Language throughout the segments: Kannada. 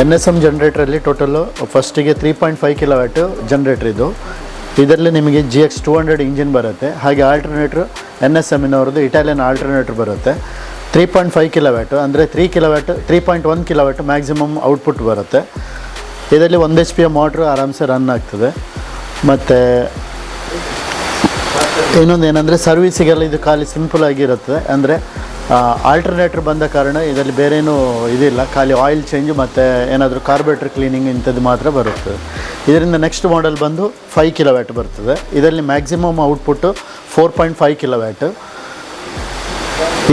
ಎನ್ ಎಸ್ ಎಂ ಜನ್ರೇಟ್ರಲ್ಲಿ ಟೋಟಲ್ಲು ಫಸ್ಟಿಗೆ three point five kilowatt generator ಇದು. ಇದರಲ್ಲಿ ನಿಮಗೆ G X two hundred engine ಬರುತ್ತೆ. ಹಾಗೆ ಆಲ್ಟರ್ನೇಟ್ರ್ ಎನ್ ಎಸ್ ಎಮ್ನವ್ರದ್ದು ಇಟಾಲಿಯನ್ ಆಲ್ಟರ್ನೇಟ್ರ್ ಬರುತ್ತೆ. Three point five kilo watt ಅಂದರೆ three kilowatt three point one kilowatt maximum output ಬರುತ್ತೆ. ಇದರಲ್ಲಿ ಒಂದು ಎಚ್ ಪಿಯ ಮೋಟ್ರು ಆರಾಮ್ಸೆ ರನ್ ಆಗ್ತದೆ. ಮತ್ತು ಇನ್ನೊಂದು ಏನಂದರೆ ಸರ್ವೀಸಿಗೆಲ್ಲ ಇದು ಖಾಲಿ ಸಿಂಪಲ್ ಆಗಿರುತ್ತೆ. ಅಂದರೆ ಆಲ್ಟರ್ನೇಟ್ರ್ ಬಂದ ಕಾರಣ ಇದರಲ್ಲಿ ಬೇರೇನೂ ಇದಿಲ್ಲ. ಖಾಲಿ ಆಯಿಲ್ ಚೇಂಜ್ ಮತ್ತು ಏನಾದರೂ ಕಾರ್ಬೇಟ್ರ್ ಕ್ಲೀನಿಂಗ್ ಇಂಥದ್ದು ಮಾತ್ರ ಬರುತ್ತೆ. ಇದರಿಂದ ನೆಕ್ಸ್ಟ್ ಮಾಡೆಲ್ ಬಂದು ಫೈವ್ ಕಿಲೋ ವ್ಯಾಟ್ ಬರ್ತದೆ. ಇದರಲ್ಲಿ maximum output four point five kilowatt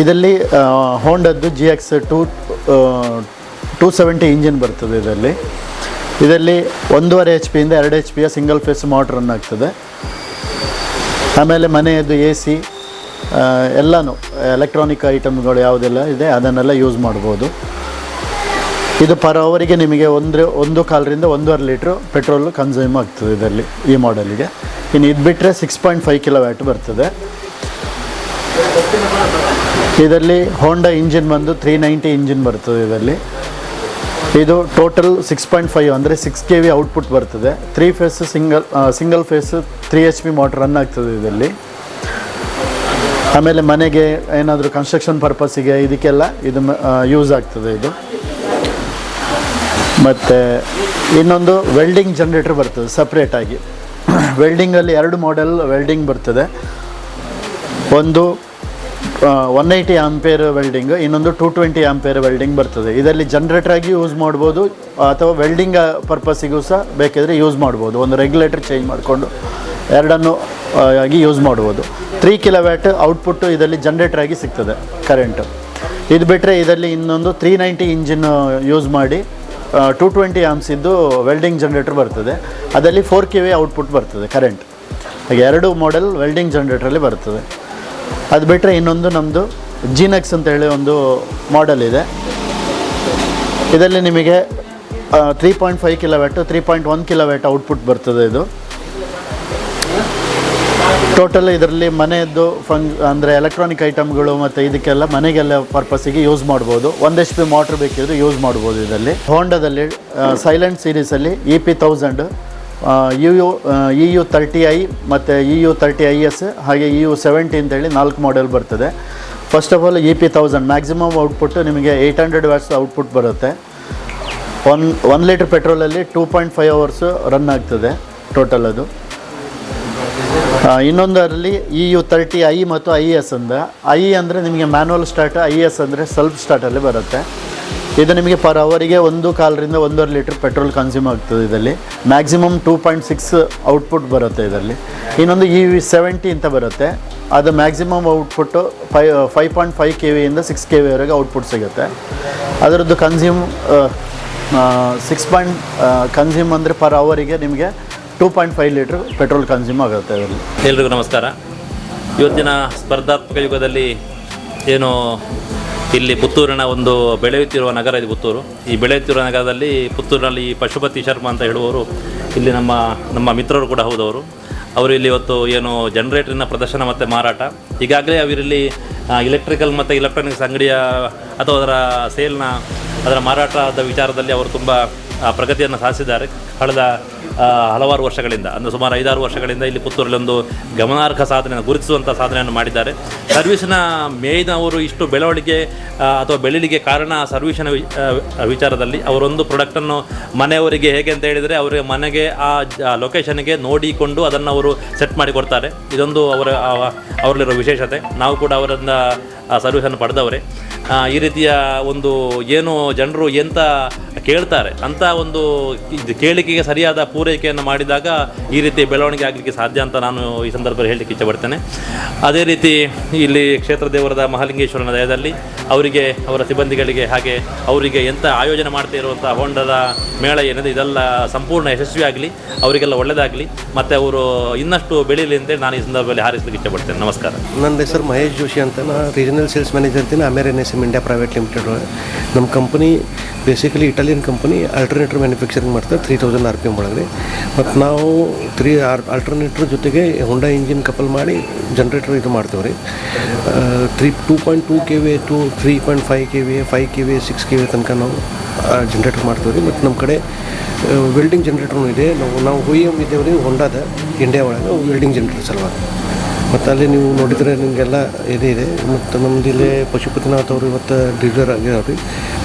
ಇದರಲ್ಲಿ ಹೋಂಡದ್ದು G X two two seventy engine ಬರ್ತದೆ ಇದರಲ್ಲಿ. ಇದರಲ್ಲಿ ಒಂದೂವರೆ ಎಚ್ ಪಿಯಿಂದ ಎರಡು ಎಚ್ ಪಿಯ ಸಿಂಗಲ್ ಫೇಸ್ ಮೋಟ್ರ್ ರನ್ ಆಗ್ತದೆ. ಆಮೇಲೆ ಮನೆಯದ್ದು ಎ ಸಿ ಎಲ್ಲನೂ ಎಲೆಕ್ಟ್ರಾನಿಕ್ ಐಟಮ್ಗಳು ಯಾವುದೆಲ್ಲ ಇದೆ, ಅದನ್ನೆಲ್ಲ ಯೂಸ್ ಮಾಡ್ಬೋದು. ಇದು ಪರ್ ಅವರಿಗೆ ನಿಮಗೆ ಒಂದು ಒಂದು ಕಾಲರಿಂದ ಒಂದೂವರೆ ಲೀಟ್ರು ಪೆಟ್ರೋಲ್ ಕನ್ಸ್ಯೂಮ್ ಆಗ್ತದೆ ಇದರಲ್ಲಿ, ಈ ಮಾಡೆಲಿಗೆ ಇನ್ನು ಇದು ಬಿಟ್ಟರೆ six point five kilo watt ಬರ್ತದೆ. ಇದರಲ್ಲಿ ಹೋಂಡಾ ಇಂಜಿನ್ ಬಂದು ತ್ರೀ ನೈಂಟಿ ಇಂಜಿನ್ ಬರ್ತದೆ ಇದರಲ್ಲಿ. ಇದು ಟೋಟಲ್ ಸಿಕ್ಸ್ ಪಾಯಿಂಟ್ ಫೈವ್ ಅಂದರೆ ಸಿಕ್ಸ್ ಕೆ ವಿ ಔಟ್ಪುಟ್ ಬರ್ತದೆ. Three phase single single phase three H P motor run ಆಗ್ತದೆ ಇದರಲ್ಲಿ. ಆಮೇಲೆ ಮನೆಗೆ ಏನಾದರೂ ಕನ್ಸ್ಟ್ರಕ್ಷನ್ ಪರ್ಪಸ್ಸಿಗೆ ಇದಕ್ಕೆಲ್ಲ ಇದು ಯೂಸ್ ಆಗ್ತದೆ ಇದು. ಮತ್ತು ಇನ್ನೊಂದು ವೆಲ್ಡಿಂಗ್ ಜನ್ರೇಟರ್ ಬರ್ತದೆ ಸಪ್ರೇಟಾಗಿ ವೆಲ್ಡಿಂಗಲ್ಲಿ ಎರಡು ಮಾಡೆಲ್ ವೆಲ್ಡಿಂಗ್ ಬರ್ತದೆ. ಒಂದು ಒನ್ ಏಯ್ಟಿ ಆಂಪೇರ್ ವೆಲ್ಡಿಂಗ್ ಇನ್ನೊಂದು ಟೂ ಟ್ವೆಂಟಿ ಆಂಪೇರ್ ವೆಲ್ಡಿಂಗ್ ಬರ್ತದೆ. ಇದರಲ್ಲಿ ಜನರೇಟರ್ ಆಗಿ ಯೂಸ್ ಮಾಡ್ಬೋದು, ಅಥವಾ ವೆಲ್ಡಿಂಗ್ ಪರ್ಪಸ್ಸಿಗೂ ಸಹ ಬೇಕಿದ್ರೆ ಯೂಸ್ ಮಾಡ್ಬೋದು. ಒಂದು ರೆಗ್ಯುಲೇಟರ್ ಚೇಂಜ್ ಮಾಡಿಕೊಂಡು ಎರಡನ್ನು ಆಗಿ ಯೂಸ್ ಮಾಡ್ಬೋದು. ತ್ರೀ ಕಿಲೋ ವ್ಯಾಟ್ ಔಟ್ಪುಟ್ಟು ಇದರಲ್ಲಿ ಜನ್ರೇಟರ್ ಆಗಿ ಸಿಗ್ತದೆ ಕರೆಂಟು ಇದು ಬಿಟ್ಟರೆ ಇದರಲ್ಲಿ ಇನ್ನೊಂದು ತ್ರೀ ನೈಂಟಿ ಇಂಜಿನ್ ಯೂಸ್ ಮಾಡಿ ಟೂ ಟ್ವೆಂಟಿ ಆಮ್ಸಿದ್ದು ವೆಲ್ಡಿಂಗ್ ಜನ್ರೇಟರ್ ಬರ್ತದೆ. ಅದರಲ್ಲಿ ಫೋರ್ ಕೆ ವಿ ಔಟ್ಪುಟ್ ಬರ್ತದೆ ಕರೆಂಟ್ ಹಾಗೆ ಎರಡು ಮಾಡೆಲ್ ವೆಲ್ಡಿಂಗ್ ಜನ್ರೇಟ್ರಲ್ಲಿ ಬರ್ತದೆ. ಅದು ಬಿಟ್ಟರೆ ಇನ್ನೊಂದು ನಮ್ಮದು ಜೀನಕ್ಸ್ ಅಂತ ಹೇಳಿ ಒಂದು ಮಾಡೆಲ್ ಇದೆ. ಇದರಲ್ಲಿ ನಿಮಗೆ three point five kilowatt three point one kilowatt output ಬರ್ತದೆ ಇದು. ಟೋಟಲ್ ಇದರಲ್ಲಿ ಮನೆಯದ್ದು ಫಂಗ್ ಅಂದರೆ ಎಲೆಕ್ಟ್ರಾನಿಕ್ ಐಟಮ್ಗಳು ಮತ್ತು ಇದಕ್ಕೆಲ್ಲ ಮನೆಗೆಲ್ಲ ಪರ್ಪಸ್ಸಿಗೆ ಯೂಸ್ ಮಾಡ್ಬೋದು. ಒಂದು ಎಚ್ ಪಿ ಮೋಟ್ರ್ ಬೇಕಿದ್ರೆ ಯೂಸ್ ಮಾಡ್ಬೋದು ಇದರಲ್ಲಿ. ಹೋಂಡಾದಲ್ಲಿ silent ಸೀರೀಸಲ್ಲಿ E P thousand E U E U thirty I ಮತ್ತು E U thirty I S ಹಾಗೆ ಇ ಯು ಸೆವೆಂಟಿ ಅಂತೇಳಿ ನಾಲ್ಕು ಮಾಡೆಲ್ ಬರ್ತದೆ. First of all E P thousand maximum output ನಿಮಗೆ ಏಯ್ಟ್ ಹಂಡ್ರೆಡ್ ವ್ಯಾಟ್ಸ್ ಔಟ್ಪುಟ್ ಬರುತ್ತೆ. One one litre ಪೆಟ್ರೋಲಲ್ಲಿ two point five hours run ಆಗ್ತದೆ ಟೋಟಲ್ ಅದು. ಇನ್ನೊಂದರಲ್ಲಿ ಇ ಯು ತರ್ಟಿ ಐ ಮತ್ತು ಐ ಎಸ್ ಅಂದ. ಐ ಅಂದರೆ ನಿಮಗೆ ಮ್ಯಾನುವಲ್ ಸ್ಟಾರ್ಟ್ ಐ ಎಸ್ ಅಂದರೆ ಸೆಲ್ಫ್ ಸ್ಟಾರ್ಟಲ್ಲಿ ಬರುತ್ತೆ. ಇದು ನಿಮಗೆ ಪರ್ ಅವರಿಗೆ ಒಂದು ಕಾಲರಿಂದ ಒಂದೂವರೆ ಲೀಟ್ರ್ ಪೆಟ್ರೋಲ್ ಕನ್ಸ್ಯೂಮ್ ಆಗ್ತದೆ ಇದರಲ್ಲಿ. Maximum two point six output ಬರುತ್ತೆ ಇದರಲ್ಲಿ. ಇನ್ನೊಂದು ಇ ವಿ ಸೆವೆಂಟಿ ಅಂತ ಬರುತ್ತೆ. ಅದು maximum output five five point five K ವಿಯಿಂದ ಸಿಕ್ಸ್ ಕೆ ವಿವರೆಗೆ ಔಟ್ಪುಟ್ ಸಿಗುತ್ತೆ. ಅದರದ್ದು ಕನ್ಸ್ಯೂಮ್ ಸಿಕ್ಸ್ ಪಾಯಿಂಟ್ ಕನ್ಸ್ಯೂಮ್ ಅಂದರೆ ಪರ್ ಅವರಿಗೆ ನಿಮಗೆ two point five litre petrol consume ಆಗುತ್ತೆ ಅದರಲ್ಲಿ. ಎಲ್ರಿಗೂ ನಮಸ್ಕಾರ. ಇವತ್ತಿನ ಸ್ಪರ್ಧಾತ್ಮಕ ಯುಗದಲ್ಲಿ ಏನು ಇಲ್ಲಿ ಪುತ್ತೂರಿನ ಒಂದು ಬೆಳೆಯುತ್ತಿರುವ ನಗರ ಇದು ಪುತ್ತೂರು. ಈ ಬೆಳೆಯುತ್ತಿರುವ ನಗರದಲ್ಲಿ ಪುತ್ತೂರಿನಲ್ಲಿ ಪಶುಪತಿ ಶರ್ಮಾ ಅಂತ ಹೇಳುವವರು ಇಲ್ಲಿ ನಮ್ಮ ನಮ್ಮ ಮಿತ್ರರು ಕೂಡ ಹೌದವರು. ಅವರು ಇಲ್ಲಿ ಇವತ್ತು ಏನು ಜನರೇಟರಿನ ಪ್ರದರ್ಶನ ಮತ್ತು ಮಾರಾಟ. ಈಗಾಗಲೇ ಅವರಲ್ಲಿ ಇಲೆಕ್ಟ್ರಿಕಲ್ ಮತ್ತು ಎಲೆಕ್ಟ್ರಾನಿಕ್ಸ್ ಅಂಗಡಿಯ ಅಥವಾ ಅದರ ಸೇಲ್ನ ಅದರ ಮಾರಾಟದ ವಿಚಾರದಲ್ಲಿ ಅವರು ತುಂಬ ಪ್ರಗತಿಯನ್ನು ಸಾಧಿಸಿದ್ದಾರೆ. ಕಳೆದ ಹಲವಾರು ವರ್ಷಗಳಿಂದ, ಅಂದರೆ ಸುಮಾರು ಐದಾರು ವರ್ಷಗಳಿಂದ ಇಲ್ಲಿ ಪುತ್ತೂರಲ್ಲಿ ಒಂದು ಗಮನಾರ್ಹ ಸಾಧನೆಯನ್ನು ಗುರುತಿಸುವಂಥ ಸಾಧನೆಯನ್ನು ಮಾಡಿದ್ದಾರೆ. ಸರ್ವಿಸ್ನ ಮೇಯ್ನವರು ಇಷ್ಟು ಬೆಳವಣಿಗೆ ಅಥವಾ ಬೆಳಿಲಿಗೆ ಕಾರಣ ಸರ್ವಿಸಿನ ವಿಚಾರದಲ್ಲಿ ಅವರೊಂದು ಪ್ರಾಡಕ್ಟನ್ನು ಮನೆಯವರಿಗೆ ಹೇಗೆ ಅಂತ ಹೇಳಿದರೆ ಅವರಿಗೆ ಮನೆಗೆ, ಆ ಲೊಕೇಶನ್ಗೆ ನೋಡಿಕೊಂಡು ಅದನ್ನು ಅವರು ಸೆಟ್ ಮಾಡಿ ಕೊಡ್ತಾರೆ. ಇದೊಂದು ಅವರ ಅವರಲ್ಲಿರೋ ವಿಶೇಷತೆ. ನಾವು ಕೂಡ ಅವರಿಂದ ಸರ್ವಿಸನ್ನು ಪಡೆದವರೇ. ಈ ರೀತಿಯ ಒಂದು ಏನು ಜನರು ಎಂತ ಕೇಳ್ತಾರೆ, ಅಂತ ಒಂದು ಇದು ಕೇಳಿಕೆಗೆ ಸರಿಯಾದ ಪೂರೈಕೆಯನ್ನು ಮಾಡಿದಾಗ ಈ ರೀತಿ ಬೆಳವಣಿಗೆ ಆಗಲಿಕ್ಕೆ ಸಾಧ್ಯ ಅಂತ ನಾನು ಈ ಸಂದರ್ಭದಲ್ಲಿ ಹೇಳಲಿಕ್ಕೆ ಇಚ್ಛೆಪಡ್ತೇನೆ ಅದೇ ರೀತಿ ಇಲ್ಲಿ ಕ್ಷೇತ್ರ ದೇವರದ ಮಹಾಲಿಂಗೇಶ್ವರನ ದಯದಲ್ಲಿ ಅವರಿಗೆ, ಅವರ ಸಿಬ್ಬಂದಿಗಳಿಗೆ ಹಾಗೆ ಅವರಿಗೆ ಎಂಥ ಆಯೋಜನೆ ಮಾಡ್ತಾ ಇರುವಂಥ ಹೊಂಡದ ಮೇಳ ಏನಿದೆ, ಇದೆಲ್ಲ ಸಂಪೂರ್ಣ ಯಶಸ್ವಿ ಆಗಲಿ ಅವರಿಗೆಲ್ಲ ಒಳ್ಳೆಯದಾಗಲಿ ಮತ್ತು ಅವರು ಇನ್ನಷ್ಟು ಬೆಳೀಲಿ ಅಂತೇಳಿ ನಾನು ಈ ಸಂದರ್ಭದಲ್ಲಿ ಹಾರಿಸಲಿಕ್ಕೆ ಇಚ್ಛೆಪಡ್ತೇನೆ ನಮಸ್ಕಾರ. ನನ್ನ ಹೆಸರು ಮಹೇಶ್ ಜೋಶಿ ಅಂತ ನಾನು ರೀಜನಲ್ ಸೇಲ್ಸ್ ಮ್ಯಾನೇಜರ್ ಅಂತೀನಿ S M India private limited ನಮ್ಮ company basically Italian company alternator manufacturing ಮಾಡ್ತಾರೆ three thousand R P M ಒಳಗೆ. ಮತ್ತು ನಾವು ತ್ರೀ ಆರ್ ಆಲ್ಟರ್ನೇಟರ್ ಜೊತೆಗೆ ಹೊಂಡಾ ಇಂಜಿನ್ ಕಪಲ್ ಮಾಡಿ ಜನ್ರೇಟರ್ ಇದು ಮಾಡ್ತೇವೆ ರೀ three two point two K V to three point five K V five K V six K V ತನಕ ನಾವು ಜನ್ರೇಟರ್ ಮಾಡ್ತೇವೆ ರೀ ಮತ್ತು ನಮ್ಮ ಕಡೆ ವೆಲ್ಡಿಂಗ್ ಜನ್ರೇಟರ್ನೂ ಇದೆ. ನಾವು ನಾವು ಎಂ ಇದ್ದೇವೆ ರೀ ಹೊಂಡಾದ ಇಂಡಿಯಾ ಒಳಗೆ ವೆಲ್ಡಿಂಗ್ ಜನ್ರೇಟರ್ ಸಲುವಾಗಿ. ಮತ್ತು ಅಲ್ಲಿ ನೀವು ನೋಡಿದರೆ ನಿಮಗೆಲ್ಲ ಇದೇ ಇದೆ. ಮತ್ತು ನಮ್ದು ಇಲ್ಲೇ ಪಶುಪತಿನಾಥ್ ಅವರು ಇವತ್ತು ಡೀಲರ್ ಆಗಿರೋ ರೀ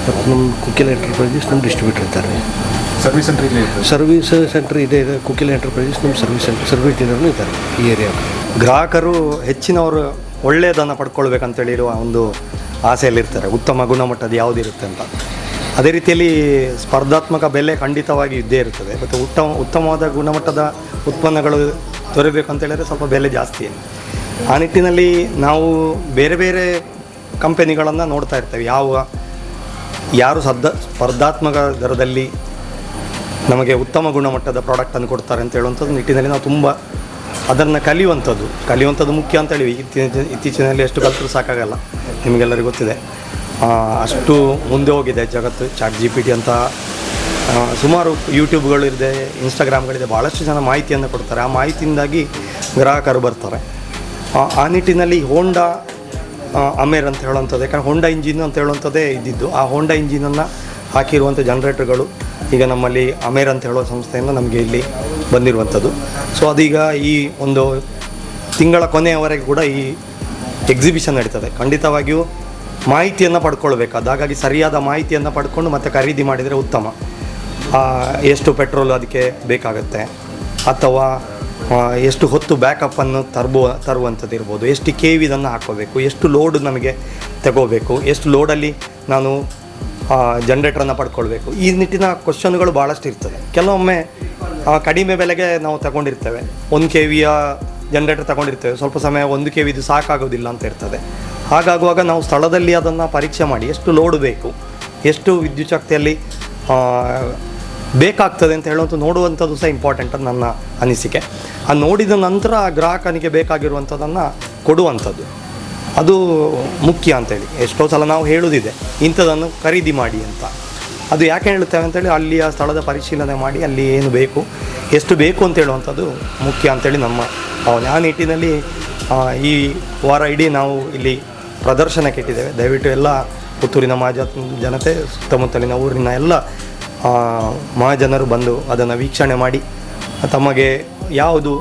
ಮತ್ತು ನಮ್ಮ ಕುಕ್ಕಿಲ ಎಂಟರ್ಪ್ರೈಸಸ್ ನಮ್ಮ ಡಿಸ್ಟ್ರಿಬ್ಯೂಟರ್ ಇದ್ದಾರೆ. ಸರ್ವಿಸ್ ಸೆಂಟರ್ ಇಲ್ಲಿ ಇರ್ತದೆ ಸರ್ವಿಸ್ ಸೆಂಟರ್ ಇದೆ ಇದೆ. ಕುಕ್ಕಿಲ ಎಂಟರ್ಪ್ರೈಸಸ್ ನಮ್ಮ ಸರ್ವಿಸ್ ಸೆಂಟರ್ ಸರ್ವಿಸ್ ಡೀಲರ್ನು ಇದ್ದಾರೆ ಈ ಏರಿಯಾ ಗ್ರಾಹಕರು ಹೆಚ್ಚಿನವರು ಒಳ್ಳೆಯದನ್ನು ಪಡ್ಕೊಳ್ಬೇಕಂತೇಳಿ ಇರುವ ಒಂದು ಆಸೆಯಲ್ಲಿರ್ತಾರೆ. ಉತ್ತಮ ಗುಣಮಟ್ಟದ ಯಾವುದಿರುತ್ತೆ ಅಂತ. ಅದೇ ರೀತಿಯಲ್ಲಿ ಸ್ಪರ್ಧಾತ್ಮಕ ಬೆಲೆ ಖಂಡಿತವಾಗಿ ಇದ್ದೇ ಇರ್ತದೆ. ಮತ್ತು ಉತ್ತಮ ಉತ್ತಮವಾದ ಗುಣಮಟ್ಟದ ಉತ್ಪನ್ನಗಳು ದೊರೆಯಬೇಕು ಅಂತ ಹೇಳಿದ್ರೆ ಸ್ವಲ್ಪ ಬೆಲೆ ಜಾಸ್ತಿ. ಆ ನಿಟ್ಟಿನಲ್ಲಿ ನಾವು ಬೇರೆ ಬೇರೆ ಕಂಪೆನಿಗಳನ್ನು ನೋಡ್ತಾ ಇರ್ತೇವೆ. ಯಾವ, ಯಾರು ಸದ್ದ, ಸ್ಪರ್ಧಾತ್ಮಕ ದರದಲ್ಲಿ ನಮಗೆ ಉತ್ತಮ ಗುಣಮಟ್ಟದ ಪ್ರಾಡಕ್ಟನ್ನು ಕೊಡ್ತಾರೆ ಅಂತ ಹೇಳುವಂಥದ್ದು ನಿಟ್ಟಿನಲ್ಲಿ ನಾವು ತುಂಬ ಅದನ್ನು ಕಲಿಯುವಂಥದ್ದು. ಕಲಿಯುವಂಥದ್ದು ಮುಖ್ಯ ಅಂತ ಹೇಳಿ. ಇತ್ತೀಚಿನ, ಇತ್ತೀಚಿನಲ್ಲಿ ಎಷ್ಟು ಕಲಿತರೂ ಸಾಕಾಗಲ್ಲ. ನಿಮಗೆಲ್ಲರಿಗೂ ಗೊತ್ತಿದೆ. ಅಷ್ಟು ಮುಂದೆ ಹೋಗಿದೆ ಜಗತ್ತು. ಚಾಟ್ ಜಿ ಪಿ ಟಿ ಅಂತ ಸುಮಾರು ಯೂಟ್ಯೂಬ್ಗಳಿದೆ, ಇನ್ಸ್ಟಾಗ್ರಾಮ್ಗಳಿದೆ ಭಾಳಷ್ಟು ಜನ ಮಾಹಿತಿಯನ್ನು ಕೊಡ್ತಾರೆ. ಆ ಮಾಹಿತಿಯಿಂದಾಗಿ ಗ್ರಾಹಕರು ಬರ್ತಾರೆ. ಆ- ನಿಟ್ಟಿನಲ್ಲಿ ಹೋಂಡಾ ಅಮೇರ್ ಅಂತ ಹೇಳುವಂಥದ್ದು, ಯಾಕಂದರೆ ಹೋಂಡಾ ಇಂಜಿನ್ ಅಂತ ಹೇಳುವಂಥದ್ದೇ ಇದ್ದಿದ್ದು. ಆ ಹೋಂಡಾ ಇಂಜಿನನ್ನು ಹಾಕಿರುವಂಥ ಜನ್ರೇಟರ್ಗಳು ಈಗ ನಮ್ಮಲ್ಲಿ ಅಮೇರ್ ಅಂತ ಹೇಳುವ ಸಂಸ್ಥೆಯಿಂದ ನಮಗೆ ಇಲ್ಲಿ ಬಂದಿರುವಂಥದ್ದು. ಸೊ ಅದೀಗ ಈ ಒಂದು ತಿಂಗಳ ಕೊನೆಯವರೆಗೆ ಕೂಡ ಈ ಎಕ್ಸಿಬಿಷನ್ ನಡೀತದೆ. ಖಂಡಿತವಾಗಿಯೂ ಮಾಹಿತಿಯನ್ನು ಪಡ್ಕೊಳ್ಬೇಕು. ಅದು ಹಾಗಾಗಿ ಸರಿಯಾದ ಮಾಹಿತಿಯನ್ನು ಪಡ್ಕೊಂಡು ಮತ್ತೆ ಖರೀದಿ ಮಾಡಿದರೆ ಉತ್ತಮ. ಎಷ್ಟು ಪೆಟ್ರೋಲ್ ಅದಕ್ಕೆ ಬೇಕಾಗುತ್ತೆ? ಅಥವಾ ಎಷ್ಟು ಹೊತ್ತು ಬ್ಯಾಕಪ್ಪನ್ನು ತರ್ಬೋ, ತರುವಂಥದ್ದು ಇರ್ಬೋದು. ಎಷ್ಟು ಕೆ ವಿದನ್ನು ಹಾಕೋಬೇಕು ಎಷ್ಟು ಲೋಡ್ ನಮಗೆ ತಗೋಬೇಕು? ಎಷ್ಟು ಲೋಡಲ್ಲಿ ನಾನು ಜನ್ರೇಟ್ರನ್ನು ಪಡ್ಕೊಳ್ಬೇಕು? ಈ ನಿಟ್ಟಿನ ಕ್ವಶನ್ಗಳು ಭಾಳಷ್ಟು ಇರ್ತದೆ. ಕೆಲವೊಮ್ಮೆ ಕಡಿಮೆ ಬೆಲೆಗೆ ನಾವು ತಗೊಂಡಿರ್ತೇವೆ. ಒಂದು ಕೆ ವಿಯ ಜನ್ರೇಟರ್ ತಗೊಂಡಿರ್ತೇವೆ. ಸ್ವಲ್ಪ ಸಮಯ ಒಂದು ಕೆ ವಿದು ಸಾಕಾಗೋದಿಲ್ಲ ಅಂತ ಇರ್ತದೆ. ಹಾಗಾಗುವಾಗ ನಾವು ಸ್ಥಳದಲ್ಲಿ ಅದನ್ನು ಪರೀಕ್ಷೆ ಮಾಡಿ ಎಷ್ಟು ಲೋಡ್ ಬೇಕು? ಎಷ್ಟು ವಿದ್ಯುಚ್ಛಕ್ತಿಯಲ್ಲಿ ಬೇಕಾಗ್ತದೆ ಅಂತ ಹೇಳುವಂಥ ನೋಡುವಂಥದ್ದು ಸಹ ಇಂಪಾರ್ಟೆಂಟ್ ಅಂತ ನನ್ನ ಅನಿಸಿಕೆ. ಆ ನೋಡಿದ ನಂತರ ಗ್ರಾಹಕನಿಗೆ ಬೇಕಾಗಿರುವಂಥದ್ದನ್ನು ಕೊಡುವಂಥದ್ದು. ಅದು ಮುಖ್ಯ ಅಂತೇಳಿ ಎಷ್ಟೋ ಸಲ ನಾವು ಹೇಳುವುದಿದೆ ಇಂಥದ್ದನ್ನು ಖರೀದಿ ಮಾಡಿ ಅಂತ. ಅದು ಯಾಕೆ ಹೇಳುತ್ತೇವೆ ಅಂತೇಳಿ ಅಲ್ಲಿ ಆ ಸ್ಥಳದ ಪರಿಶೀಲನೆ ಮಾಡಿ ಅಲ್ಲಿ ಏನು ಬೇಕು, ಎಷ್ಟು ಬೇಕು ಅಂತ ಹೇಳುವಂಥದ್ದು ಮುಖ್ಯ ಅಂತೇಳಿ ನಮ್ಮ ಭಾವನೆ. ಆ ನಿಟ್ಟಿನಲ್ಲಿ ಈ ವಾರ ಇಡೀ ನಾವು ಇಲ್ಲಿ ಪ್ರದರ್ಶನಕ್ಕೆ ಇಟ್ಟಿದ್ದೇವೆ. ದಯವಿಟ್ಟು ಎಲ್ಲ ಪುತ್ತೂರಿನ ಮಹಾಜ ಜನತೆ, ಸುತ್ತಮುತ್ತಲಿನ ಊರಿನ ಎಲ್ಲ ಮಹಾಜನರು ಬಂದು ಅದನ್ನು ವೀಕ್ಷಣೆ ಮಾಡಿ, ತಮಗೆ ಯಾವುದು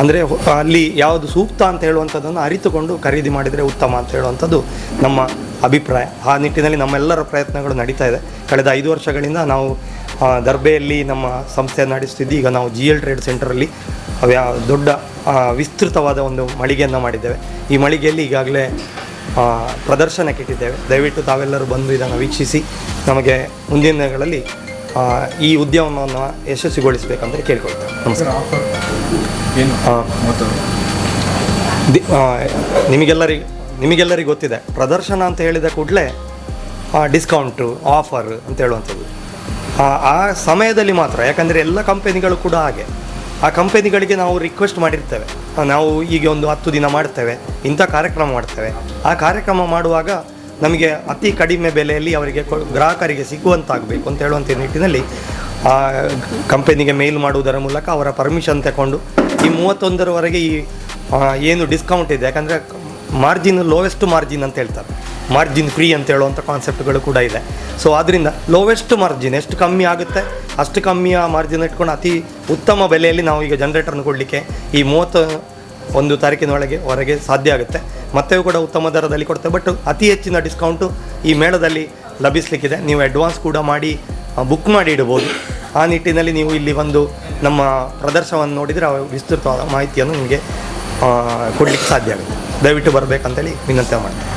ಅಂದರೆ ಅಲ್ಲಿ ಯಾವುದು ಸೂಕ್ತ ಅಂತ ಹೇಳುವಂಥದ್ದನ್ನು ಅರಿತುಕೊಂಡು ಖರೀದಿ ಮಾಡಿದರೆ ಉತ್ತಮ ಅಂತ ಹೇಳುವಂಥದ್ದು ನಮ್ಮ ಅಭಿಪ್ರಾಯ. ಆ ನಿಟ್ಟಿನಲ್ಲಿ ನಮ್ಮೆಲ್ಲರ ಪ್ರಯತ್ನಗಳು ನಡೀತಾ ಇದೆ. ಕಳೆದ ಐದು ವರ್ಷಗಳಿಂದ ನಾವು ದರ್ಬೆಯಲ್ಲಿ ನಮ್ಮ ಸಂಸ್ಥೆಯನ್ನು ನಡೆಸ್ತಿದ್ದು, ಈಗ ನಾವು ಜಿ ಎಲ್ ಟ್ರೇಡ್ ಸೆಂಟರಲ್ಲಿ ದೊಡ್ಡ ವಿಸ್ತೃತವಾದ ಒಂದು ಮಳಿಗೆಯನ್ನು ಮಾಡಿದ್ದೇವೆ. ಈ ಮಳಿಗೆಯಲ್ಲಿ ಈಗಾಗಲೇ ಪ್ರದರ್ಶನಕ್ಕೆ ಇಟ್ಟಿದ್ದೇವೆ. ದಯವಿಟ್ಟು ತಾವೆಲ್ಲರೂ ಬಂದು ಇದನ್ನು ವೀಕ್ಷಿಸಿ, ನಮಗೆ ಮುಂದಿನ ದಿನಗಳಲ್ಲಿ ಈ ಉದ್ಯಮವನ್ನು ಯಶಸ್ವಿಗೊಳಿಸಬೇಕಂತ ಕೇಳಿಕೊಳ್ತೇವೆ. ನಮಸ್ಕಾರ. ನಿಮಗೆಲ್ಲರಿಗೆ ನಿಮಗೆಲ್ಲರಿಗೆ ಗೊತ್ತಿದೆ, ಪ್ರದರ್ಶನ ಅಂತ ಹೇಳಿದ ಕೂಡಲೇ ಡಿಸ್ಕೌಂಟು ಆಫರ್ ಅಂತ ಹೇಳುವಂಥದ್ದು. ಆ ಸಮಯದಲ್ಲಿ ಮಾತ್ರ, ಯಾಕಂದರೆ ಎಲ್ಲ ಕಂಪೆನಿಗಳು ಕೂಡ ಹಾಗೆ. ಆ ಕಂಪನಿಗಳಿಗೆ ನಾವು ರಿಕ್ವೆಸ್ಟ್ ಮಾಡಿರ್ತೇವೆ. ನಾವು ಈಗ ಒಂದು ಹತ್ತು ದಿನ ಮಾಡ್ತೇವೆ, ಇಂಥ ಕಾರ್ಯಕ್ರಮ ಮಾಡ್ತೇವೆ. ಆ ಕಾರ್ಯಕ್ರಮ ಮಾಡುವಾಗ ನಮಗೆ ಅತಿ ಕಡಿಮೆ ಬೆಲೆಯಲ್ಲಿ ಅವರಿಗೆ ಗ್ರಾಹಕರಿಗೆ ಸಿಗುವಂತಾಗಬೇಕು ಅಂತ ಹೇಳುವಂಥ ನಿಟ್ಟಿನಲ್ಲಿ ಆ ಕಂಪನಿಗೆ ಮೇಲ್ ಮಾಡುವುದರ ಮೂಲಕ ಅವರ ಪರ್ಮಿಷನ್ ತಗೊಂಡು ಈ ಮೂವತ್ತೊಂದರವರೆಗೆ ಈ ಏನು ಡಿಸ್ಕೌಂಟ್ ಇದೆ. ಯಾಕಂದರೆ ಮಾರ್ಜಿನ್ ಲೋವೆಸ್ಟ್ ಮಾರ್ಜಿನ್ ಅಂತ ಹೇಳ್ತಾರೆ. ಮಾರ್ಜಿನ್ ಫ್ರೀ ಅಂತ ಹೇಳುವಂಥ ಕಾನ್ಸೆಪ್ಟ್ಗಳು ಕೂಡ ಇದೆ. ಸೊ ಆದ್ದರಿಂದ ಲೋವೆಸ್ಟ್ ಮಾರ್ಜಿನ್ ಎಷ್ಟು ಕಮ್ಮಿ ಆಗುತ್ತೆ, ಅಷ್ಟು ಕಮ್ಮಿಯ ಮಾರ್ಜಿನ್ ಇಟ್ಕೊಂಡು ಅತಿ ಉತ್ತಮ ಬೆಲೆಯಲ್ಲಿ ನಾವು ಈಗ ಜನ್ರೇಟರ್ನ ಕೊಡಲಿಕ್ಕೆ ಈ ಮೂವತ್ತು ಒಂದು ತಾರೀಕಿನೊಳಗೆ ಹೊರಗೆ ಸಾಧ್ಯ ಆಗುತ್ತೆ. ಮತ್ತೆ ಕೂಡ ಉತ್ತಮ ದರದಲ್ಲಿ ಕೊಡ್ತೇವೆ. ಬಟ್ ಅತಿ ಹೆಚ್ಚಿನ ಡಿಸ್ಕೌಂಟು ಈ ಮೇಳದಲ್ಲಿ ಲಭಿಸಲಿಕ್ಕಿದೆ. ನೀವು ಅಡ್ವಾನ್ಸ್ ಕೂಡ ಮಾಡಿ ಬುಕ್ ಮಾಡಿ ಇಡ್ಬೋದು. ಆ ನಿಟ್ಟಿನಲ್ಲಿ ನೀವು ಇಲ್ಲಿ ಒಂದು ನಮ್ಮ ಪ್ರದರ್ಶನವನ್ನು ನೋಡಿದರೆ ಆ ವಿಸ್ತೃತವಾದ ಮಾಹಿತಿಯನ್ನು ನಿಮಗೆ ಕೊಡಲಿಕ್ಕೆ ಸಾಧ್ಯ ಆಗುತ್ತೆ. ದಯವಿಟ್ಟು ಬರಬೇಕಂತೇಳಿ ವಿನಂತಿ ಮಾಡ್ತೀನಿ.